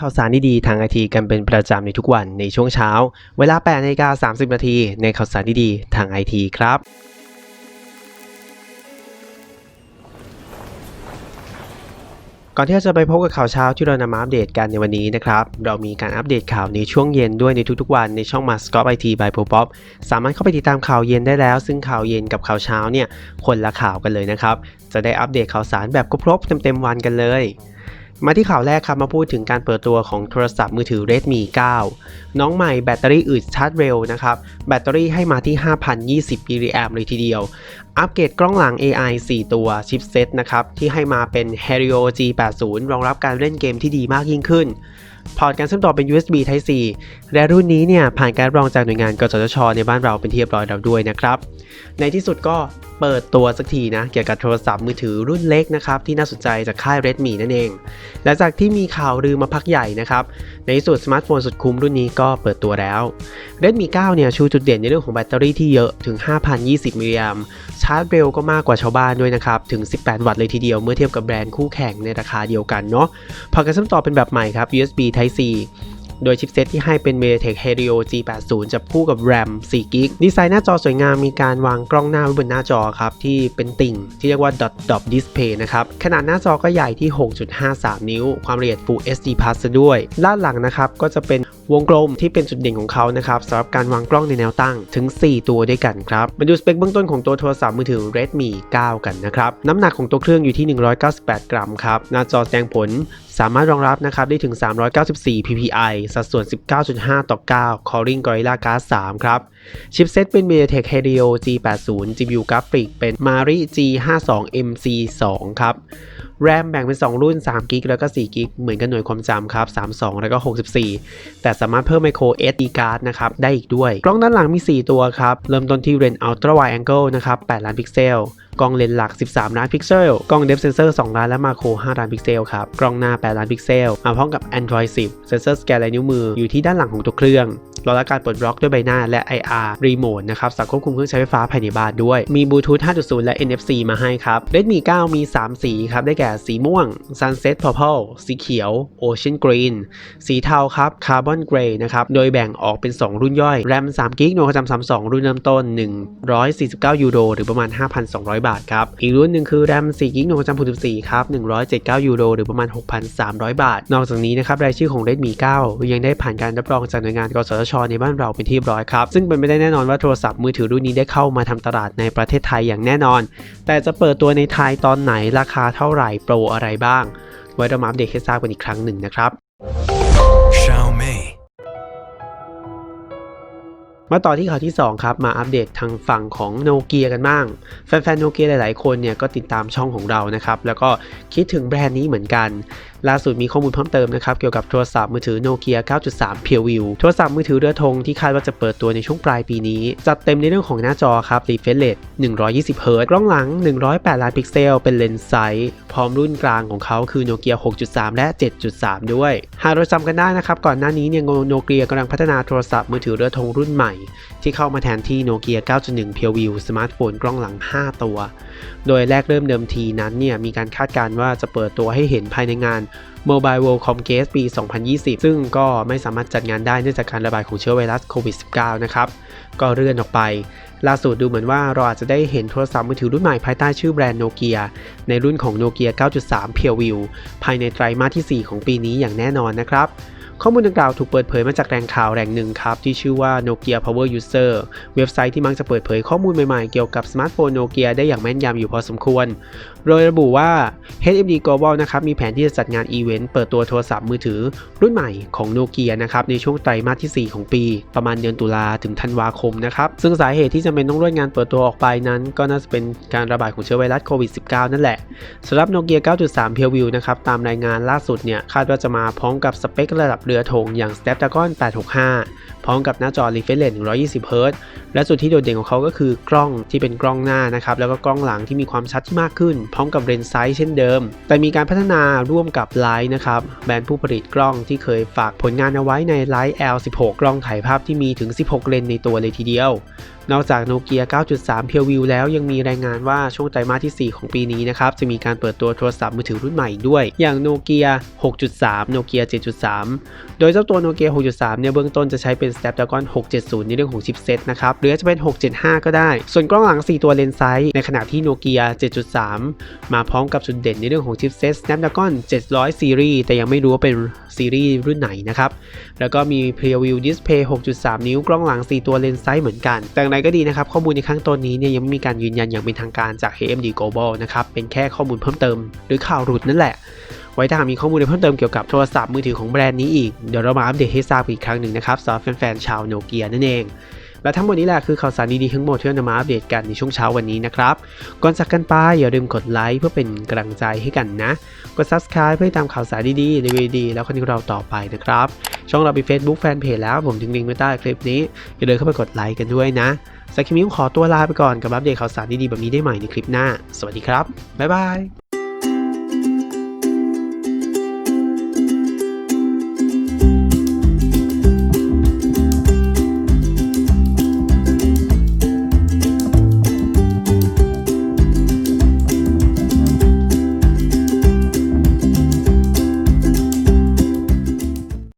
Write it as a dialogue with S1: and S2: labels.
S1: ข่าวสารดีๆทางไอทีกันเป็นประจำในทุกวันในช่วงเช้า เวลา8นาฬิกา30 นาทีในข่าวสารดีๆทางไอทีครับก่อนที่เราจะไปพบกับข่าวเช้าที่เรานำมาอัปเดตกันในวันนี้นะครับ เรามีการอัปเดตข่าวในช่วงเย็นด้วยในทุกๆวันในช่อง m a s c o t IT by p o p o p สามารถเข้าไปติดตามข่าวเย็นได้แล้ว ซึ่งข่าวเย็นกับข่าวเช้าเนี่ยคนละข่าวกันเลยนะครับ จะได้อัปเดตข่าวสารแบบครบๆเต็มๆวันกันเลย มาที่ข่าวแรกครับมาพูดถึงการเปิดตัวของโทรศัพท์มือถือ Redmi 9 น้องใหม่แบตเตอรี่อึดชาร์จเร็วนะครับ แบตเตอรี่ให้มาที่ 5,020มิลลิแอมเลยทีเดียว อัปเกรดกล้องหลัง AI 4 ตัวชิปเซตนะครับ ที่ให้มาเป็น Helio G80 รองรับการเล่นเกมที่ดีมากยิ่งขึ้น พอร์ตการเชื่อมต่อเป็น USB Type C และรุ่นนี้เนี่ยผ่านการรับรองจากหน่วยงานกสทช ในบ้านเราเป็นที่เรียบร้อยแล้วด้วยนะครับ ในที่สุดก็ เปิดตัวสักทีนะ เกี่ยวกับโทรศัพท์มือถือรุ่นเล็กนะครับที่น่าสนใจจากค่าย Redmi นั่นเองหลังจากที่มีข่าวลือมาพักใหญ่นะครับ ในที่สุดสมาร์ทโฟนสุดคุ้มรุ่นนี้ก็เปิดตัวแล้ว Redmi 9 เนี่ยชูจุดเด่นในเรื่องของแบตเตอรี่ที่เยอะถึง 5,020มิลลิแอมชาร์จเร็วก็มากกว่าชาวบ้านด้วยนะครับ ถึง 18 วัตต์เลยทีเดียวเมื่อเทียบกับแบรนด์คู่แข่งในราคาเดียวกันเนาะพอการเชื่อมต่อเป็นแบบใหม่ครับ USB Type C โดยชิปเซตที่ให้เป็น MediaTek Helio G80 จับคู่กับ RAM 4 g b ดีไซน์หน้าจอสวยงามมีการวางกล้องหน้าไว้บนหน้าจอครับ ที่เป็นติ่ง ที่เรียกว่า dot dot display นะครับ ขนาดหน้าจอก็ใหญ่ที่ 6.53 นิ้ว ความละเอียด Full HD Plus ซะด้วยด้านหลังนะครับก็จะเป็น วงกลมที่เป็นจุดเด่นของเขานะครับสำหรับการวางกล้องในแนวตั้งถึง 4 ตัวด้วยกันครับ มาดูสเปคเบื้องต้นของตัวโทรศัพท์มือถือ Redmi 9 กันนะครับ น้ำหนักของตัวเครื่องอยู่ที่ 198 กรัมครับ หน้าจอแสดงผลสามารถรองรับนะครับได้ถึง 394 ppi สัดส่วน 19.5 ต่อ 9 Calling Gorilla Glass 3 ครับชิปเซตเป็น MediaTek Helio G80 GPU กราฟิกเป็น Mari G52 MC2 ครับแรมแบ่งเป็น 2 รุ่น3กิกแล้วก็4กิกเหมือนกันหน่วยความจำครับ 32 แล้วก็ 64 แต่สามารถเพิ่ม micro SD card นะครับ ได้อีกด้วย กล้องด้านหลังมี 4 ตัวครับ เริ่มต้นที่ Ren Ultra Wide Angle นะครับ 8 ล้านพิกเซล กล้องเลนส์หลัก 13 ล้านพิกเซล กล้อง Depth Sensor 2ล้านและมาโคร 5 ล้านพิกเซลครับ กล้องหน้า 8 ล้านพิกเซล มาพร้อมกับ Android 10 เซนเซอร์สแกนลายนิ้วมืออยู่ที่ด้านหลังของตัวเครื่องรองรับการปลดล็อกด้วยใบหน้าและ IR Remote นะครับสั่งควบคุมเครื่องใช้ไฟฟ้าภายในบ้านด้วย มี Bluetooth 5.0 และ NFC มาให้ครับ Redmi 9 มี 3 สีครับ ได้แก่สีม่วง Sunset Purple สีเขียว Ocean Green สีเทาครับ Carbon Gray นะครับ โดยแบ่งออกเป็น 2 รุ่นย่อย RAM 3 g b หน่วยความจำ32 รุ่นเริ่มต้น 149 ยูโร หรือประมาณ 5,200 บาทครับ อีกรุ่นหนึ่งคือ RAM 4 g b หน่วยความจำ64ครับ 179 ยูโร หรือประมาณ 6,300 บาท นอกจากนี้นะครับรายชื่อของ Redmi 9 ยังได้ผ่านการรับรองจากหน่วยงานกสทช ในบ้านเราเป็นที่ร้อยครับ ซึ่งเป็นไม่ได้แน่นอนว่าโทรศัพท์มือถือรุ่นนี้ได้เข้ามาทำตลาดในประเทศไทยอย่างแน่นอน แต่จะเปิดตัวในไทยตอนไหนราคาเท่าไหร่โปรอะไรบ้าง ไว้เรามาอัปเดตให้ทราบกันอีกครั้งหนึ่งนะครับ มาต่อที่ข่าวที่ 2 ครับ มาอัปเดตทางฝั่งของโนเกียกันบ้าง แฟนๆโนเกียหลาย ๆ คนเนี่ยก็ติดตามช่องของเรานะครับ แล้วก็คิดถึงแบรนด์นี้เหมือนกัน ล่าสุดมีข้อมูลเพิ่มเติมนะครับเกี่ยวกับโทรศัพท์มือถือโนเกีย9.3 p u r e View โทรศัพท์มือถือเรือธงที่คาดว่าจะเปิดตัวในช่วงปลายปีนี้ จัดเต็มในเรื่องของหน้าจอครับ refresh rate 120 Hz กล้องหลัง 108 ล้านพิกเซล เป็นเลนส์ไซส์พร้อมรุ่นกลางของเขาคือโนเกีย6.3 และ 7.3 ด้วย หากเราจำกันได้นะครับก่อนหน้านี้เนี่ยโนเกียกำลังพัฒนาโทรศัพท์มือถือเรือธงรุ่นใหม่ ที่เข้ามาแทนที่โนเกีย9.1 p u r e View สมาร์ทโฟนกล้องหลัง 5 ตัว โดยแรกเริ่มเดิมทีนั้นเนี่ยมีการคาดการณ์ว่าจะเปิดตัวให้เห็นภายในงาน Mobile World Congress ปี 2020 ซึ่งก็ไม่สามารถจัดงานได้เนื่องจากการระบาดของเชื้อไวรัสโควิด -19 นะครับ ก็เลื่อนออกไป ล่าสุดดูเหมือนว่าเราอาจจะได้เห็นโทรศัพท์มือถือรุ่นใหม่ภายใต้ชื่อแบรนด์โนเกียในรุ่นของโนเกีย9.3 p u r e View ภายในไตรมาสที่ 4 ของปีนี้อย่างแน่นอนนะครับ ข้อมูลดังกล่าวถูกเปิดเผยมาจากแหล่งข่าวแหล่งหนึ่งครับ ที่ชื่อว่า Nokia Power User เว็บไซต์ที่มักจะเปิดเผยข้อมูลใหม่ๆ เกี่ยวกับสมาร์ทโฟนโนเกียได้อย่างแม่นยำอยู่พอสมควร โดยระบุว่า HMD Global นะครับมีแผนที่จะจัดงานอีเวนต์เปิดตัวโทรศัพท์มือถือ รุ่นใหม่ของโนเกียนะครับในช่วงไตรมาสที่ 4 ของปี ประมาณเดือนตุลาถึงธันวาคมนะครับซึ่งสาเหตุที่จำเป็นต้องเลื่อนงานเปิดตัวออกไปนั้น ก็น่าจะเป็นการระบาดของเชื้อไวรัสโควิด -19 นั่นแหละสำหรับโนเกีย9.3 p u r e View นะครับตามรายงานล่าสุดเนี่ยคาดว่าจะมาพร้อมกับสเปคระดับเรือธงอย่าง Snapdragon 865 พร้อมกับหน้าจอ refresh rate 120 Hz และจุดที่โดดเด่นของเขาก็คือกล้องที่เป็นกล้องหน้านะครับ แล้วก็กล้องหลังที่มีความชัดที่มากขึ้น พร้อมกับเลนส์ไซส์เช่นเดิม แต่มีการพัฒนาร่วมกับไลท์นะครับแบรนด์ผู้ผลิตกล้องที่เคยฝากผลงานเอาไว้ในไลท์ L16 กล้องถ่ายภาพที่มีถึง 16 เลนส์ในตัวเลยทีเดียว นอกจากโนเกีย 9.3 เพียววิวแล้วยังมีรายงานว่าช่วงไตรมาสที่ 4 ของปีนี้นะครับจะมีการเปิดตัวโทรศัพท์มือถือรุ่นใหม่ด้วย อย่างโนเกีย 6.3 โนเกีย 7.3 โดยเจ้าตัวโนเกีย 6.3 เนี่ยเบื้องต้นจะใช้เป็น Snapdragon 670 ในเรื่องของชิปเซตนะครับ หรือจะเป็น 675 ก็ได้ ส่วนกล้องหลัง 4 ตัวเลนส์ไซส์ในขณะที่โนเกีย 7.3 มาพร้อมกับจุดเด่นในเรื่องของชิปเซต Snapdragon 700ซีรีส์แต่ยังไม่รู้ว่าเป็น ซีรีส์รุ่นไหนนะครับ แล้วก็มี Preview Display 6.3 นิ้วกล้องหลัง 4 ตัวเลนส์ไซส์เหมือนกัน แต่อย่างไรก็ดีนะครับ ข้อมูลในข้างต้นนี้เนี่ยยังไม่มีการยืนยันอย่างเป็นทางการจาก AMD Global นะครับ เป็นแค่ข้อมูลเพิ่มเติม หรือข่าวรุดนั่นแหละ ไว้ถ้าหากมีข้อมูลเพิ่มเติมเกี่ยวกับโทรศัพท์มือถือของแบรนด์นี้อีก เดี๋ยวเรามาอัปเดตให้ทราบอีกครั้งหนึ่งนะครับสำหรับแฟนๆชาวโนเกียนั่นเอง และทั้งหมดนี้แหละคือข่าวสารดีๆทั้งหมดที่เรานำมาอัปเดตกันในช่วงเช้าวันนี้นะครับ ก่อนจากกันไปอย่าลืมกดไลค์เพื่อเป็นกำลังใจให้กันนะ กด subscribe เพื่อตามข่าวสารดีๆในวีดีแล้วคนที่เราต่อไปนะครับ ช่องเรามี Facebook Fanpage แล้วผมทิ้งลิงก์ไว้ใต้คลิปนี้ อย่าลืมเข้าไปกดไลค์กันด้วยนะสำหรับคลิปนี้ผมขอตัวลาไปก่อนกับอัปเดตข่าวสารดีๆแบบนี้ได้ใหม่ในคลิปหน้า สวัสดีครับบ๊ายบาย